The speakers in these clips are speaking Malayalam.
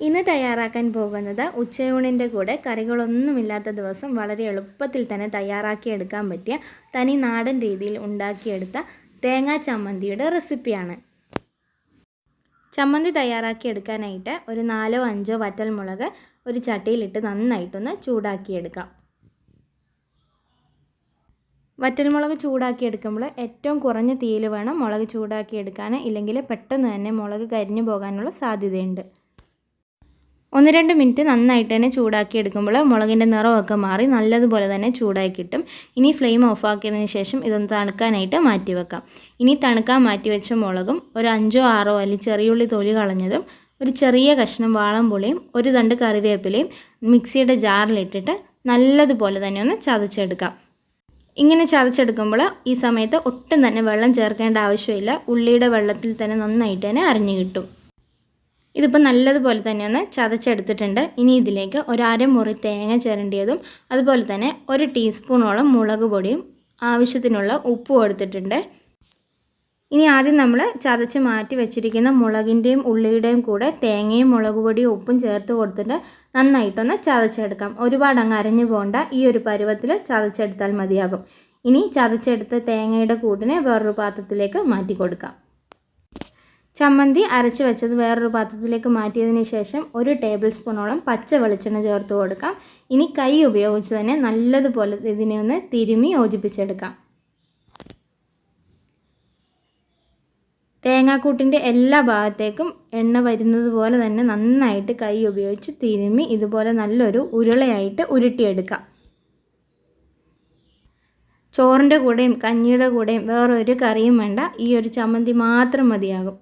ഇന്ന് തയ്യാറാക്കാൻ പോകുന്നത് ഉച്ചയൂണിന്റെ കൂടെ കറികളൊന്നുമില്ലാത്ത ദിവസം വളരെ എളുപ്പത്തിൽ തന്നെ തയ്യാറാക്കിയെടുക്കാൻ പറ്റിയ തനി നാടൻ രീതിയിൽ ഉണ്ടാക്കിയെടുത്ത തേങ്ങാ ചമ്മന്തിയുടെ റെസിപ്പിയാണ്. ചമ്മന്തി തയ്യാറാക്കിയെടുക്കാനായിട്ട് ഒരു നാലോ അഞ്ചോ വറ്റൽമുളക് ഒരു ചട്ടിയിലിട്ട് നന്നായിട്ടൊന്ന് ചൂടാക്കിയെടുക്കാം. വറ്റൽമുളക് ചൂടാക്കിയെടുക്കുമ്പോൾ ഏറ്റവും കുറഞ്ഞ തീയിൽ വേണം മുളക് ചൂടാക്കിയെടുക്കാൻ ഇല്ലെങ്കിൽ പെട്ടെന്ന് തന്നെ മുളക് കരിഞ്ഞു പോകാനുള്ള സാധ്യതയുണ്ട്. ഒന്ന് രണ്ട് മിനിറ്റ് നന്നായിട്ട് തന്നെ ചൂടാക്കി എടുക്കുമ്പോൾ മുളകിന്റെ നിറമൊക്കെ മാറി നല്ലതുപോലെ തന്നെ ചൂടായി കിട്ടും. ഇനി ഫ്ലെയിം ഓഫാക്കിയതിന് ശേഷം ഇതൊന്ന് തണുക്കാനായിട്ട് മാറ്റി വെക്കാം. ഇനി തണുക്കാൻ മാറ്റി വെച്ച മുളകും ഒരു അഞ്ചോ ആറോ അല്ലി ചെറിയുള്ളി തൊലി കളഞ്ഞതും ഒരു ചെറിയ കഷ്ണം വാളംപുളിയും ഒരു തണ്ട് കറിവേപ്പിലയും മിക്സിയുടെ ജാറിലിട്ടിട്ട് നല്ലതുപോലെ തന്നെ ഒന്ന് ചതച്ചെടുക്കാം. ഇങ്ങനെ ചതച്ചെടുക്കുമ്പോൾ ഈ സമയത്ത് ഒട്ടും തന്നെ വെള്ളം ചേർക്കേണ്ട ആവശ്യമില്ല. ഉള്ളിയുടെ വെള്ളത്തിൽ തന്നെ നന്നായിട്ട് തന്നെ അരിഞ്ഞു കിട്ടും. ഇതിപ്പോൾ നല്ലതുപോലെ തന്നെ ഒന്ന് ചതച്ചെടുത്തിട്ടുണ്ട്. ഇനി ഇതിലേക്ക് ഒരു അരമുറി തേങ്ങ ചിരണ്ടിയതും അതുപോലെ തന്നെ ഒരു ടീസ്പൂണോളം മുളക് പൊടിയും ആവശ്യത്തിനുള്ള ഉപ്പും എടുത്തിട്ടുണ്ട്. ഇനി ആദ്യം നമ്മൾ ചതച്ച് മാറ്റി വെച്ചിരിക്കുന്ന മുളകിന്റെയും ഉള്ളിയുടെയും കൂടെ തേങ്ങയും മുളക് പൊടിയും ഉപ്പും ചേർത്ത് കൊടുത്തിട്ട് നന്നായിട്ടൊന്ന് ചതച്ചെടുക്കാം. ഒരുപാട് അങ്ങ് അരഞ്ഞു പോകണ്ട ഈ ഒരു പരുവത്തിൽ ചതച്ചെടുത്താൽ മതിയാകും. ഇനി ചതച്ചെടുത്ത തേങ്ങയുടെ കൂട്ടിനെ വേറൊരു പാത്രത്തിലേക്ക് മാറ്റി കൊടുക്കാം. ചമ്മന്തി അരച്ച് വെച്ചത് വേറൊരു പാത്രത്തിലേക്ക് മാറ്റിയതിന് ശേഷം ഒരു ടേബിൾ സ്പൂണോളം പച്ച വെളിച്ചെണ്ണ ചേർത്ത് കൊടുക്കാം. ഇനി കൈ ഉപയോഗിച്ച് തന്നെ നല്ലതുപോലെ ഇതിനെ ഒന്ന് തിരുമി യോജിപ്പിച്ചെടുക്കാം. തേങ്ങാക്കൂട്ടിന്റെ എല്ലാ ഭാഗത്തേക്കും എണ്ണ വരുന്നത് പോലെ തന്നെ നന്നായിട്ട് കൈ ഉപയോഗിച്ച് തിരുമി ഇതുപോലെ നല്ലൊരു ഉരുളയായിട്ട് ഉരുട്ടിയെടുക്കാം. ചോറിന്റെ കൂടെയും കഞ്ഞിയുടെ കൂടെയും വേറൊരു കറിയും വേണ്ട. ഈ ഒരു ചമ്മന്തി മാത്രം മതിയാകും.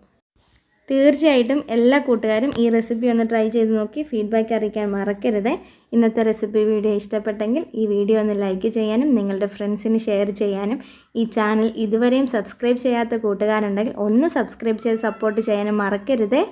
തീർച്ചയായിട്ടും എല്ലാ കൂട്ടുകാരും ഈ റെസിപ്പി ഒന്ന് ട്രൈ ചെയ്ത് നോക്കി ഫീഡ്ബാക്ക് അറിയിക്കാൻ മറക്കരുത്. ഇന്നത്തെ റെസിപ്പി വീഡിയോ ഇഷ്ടപ്പെട്ടെങ്കിൽ ഈ വീഡിയോ ഒന്ന് ലൈക്ക് ചെയ്യാനും നിങ്ങളുടെ ഫ്രണ്ട്സിന് ഷെയർ ചെയ്യാനും ഈ ചാനൽ ഇതുവരെയും സബ്സ്ക്രൈബ് ചെയ്യാത്ത കൂട്ടുകാരുണ്ടെങ്കിൽ ഒന്ന് സബ്സ്ക്രൈബ് ചെയ്ത് സപ്പോർട്ട് ചെയ്യാനും മറക്കരുതേ.